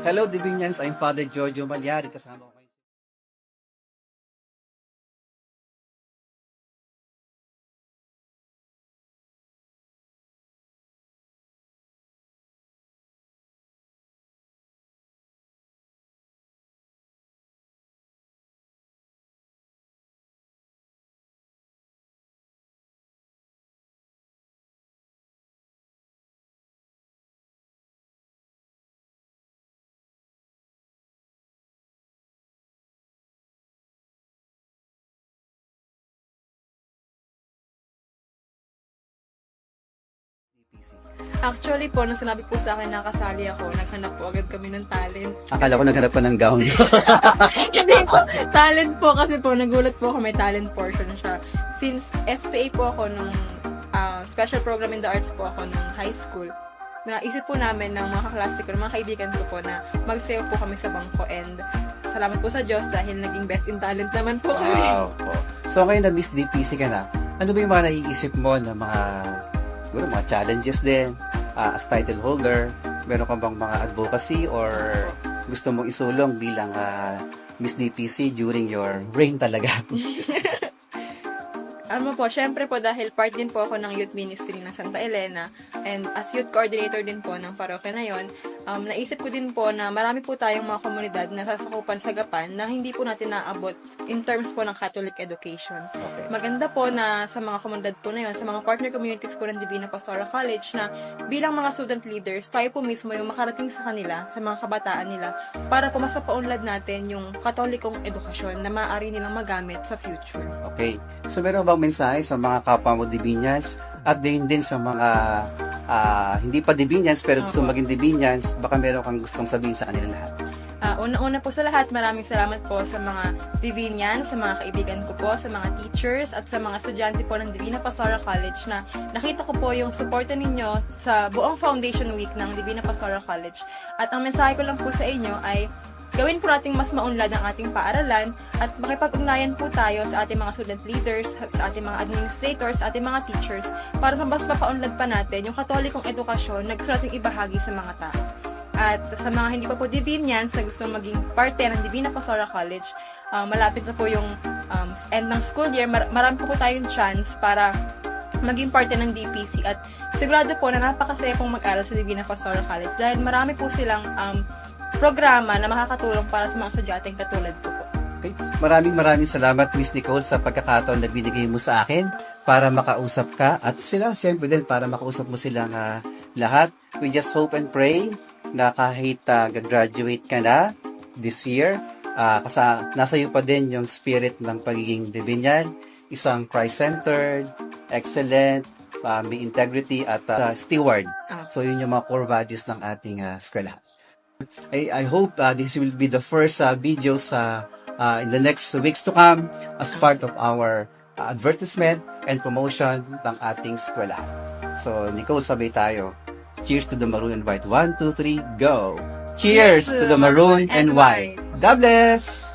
Hello, Divinians. I'm Father Giorgio Malyari. Kasama ko Actually po, nung sinabi po sa akin na kasali ako, naghanap po agad kami ng talent. Akala ko naghanap ka ng gown. Hindi po, talent po kasi po, nagulat po ako may talent portion siya. Since SPA po ako nung ah, special program in the arts po ako nung high school, naisip po namin ng mga kaklase ko, ng mga kaibigan ko po na magsayo po kami sa bangko and salamat po sa Diyos dahil naging best in talent naman po kami. wow. po. So ngayon na Miss DPC ka na, ano ba yung mga naiisip mo na mga, siguro mga challenges din ah, as title holder? Meron ka bang mga advocacy or gusto mong isulong bilang ah, Miss DPC during your reign talaga? Ano po, syempre po dahil part din po ako ng youth ministry ng Santa Elena and as youth coordinator din po ng parokya na yon, um, naisip ko din po na marami po tayong mga komunidad na sasakupan sa Gapan na hindi po natin naabot in terms po ng Catholic education. Okay. Maganda po na sa mga komunidad po na yon, sa mga partner communities po ng Divina Pastoral College na bilang mga student leaders, tayo po mismo yung makarating sa kanila, sa mga kabataan nila, para po mas mapaunlad natin yung katolikong edukasyon na maaari nilang magamit sa future. Okay. So meron bang mensahe sa mga kapwa mo Divinians at din din sa mga ah, hindi pa Divinians pero gusto maging Divinians, baka meron kang gustong sabihin sa kanila lahat. Ah, una-una po sa lahat, maraming salamat po sa mga Divinian, sa mga kaibigan ko po, sa mga teachers, at sa mga estudyante po ng Divina Pastoral College na nakita ko po yung suporta ninyo sa buong Foundation Week ng Divina Pastoral College. At ang mensahe ko lang po sa inyo ay gawin po nating mas maunlad ang ating paaralan at makipag-ugnayan po tayo sa ating mga student leaders, sa ating mga administrators, sa ating mga teachers para mas mapaunlad pa natin yung katolikong edukasyon na gusto nating ibahagi sa mga tao. At sa mga hindi pa po Divinians na gustong maging parte ng Divina Pastoral College, ah, malapit na po yung um, end ng school year. Mar- marami po po tayong chance para maging parte ng DPC at sigurado po na napakasaya pong mag-aral sa Divina Pastoral College dahil marami po silang um, programa na makakatulong para sa mga estudyanteng katulad ko po. Okay? Maraming maraming salamat Miss Nicole sa pagkakataon na binigay mo sa akin para makausap ka at sila siyempre din para makausap mo silang ah, lahat. We just hope and pray na kahit ah, graduate ka na this year, ah, kasa, nasa iyo pa din yung spirit ng pagiging divinian, isang Christ-centered, excellent, ah, may integrity at ah, steward. So yun yung mga core values ng ating uh, eskwelahan. I, I hope uh, this will be the first uh, videos uh, uh, in the next weeks to come as part of our uh, advertisement and promotion ng ating eskwelahan. So, Nicole, sabay tayo. Cheers to the maroon and white. One, two, three, go! Cheers, to the maroon and white. God bless!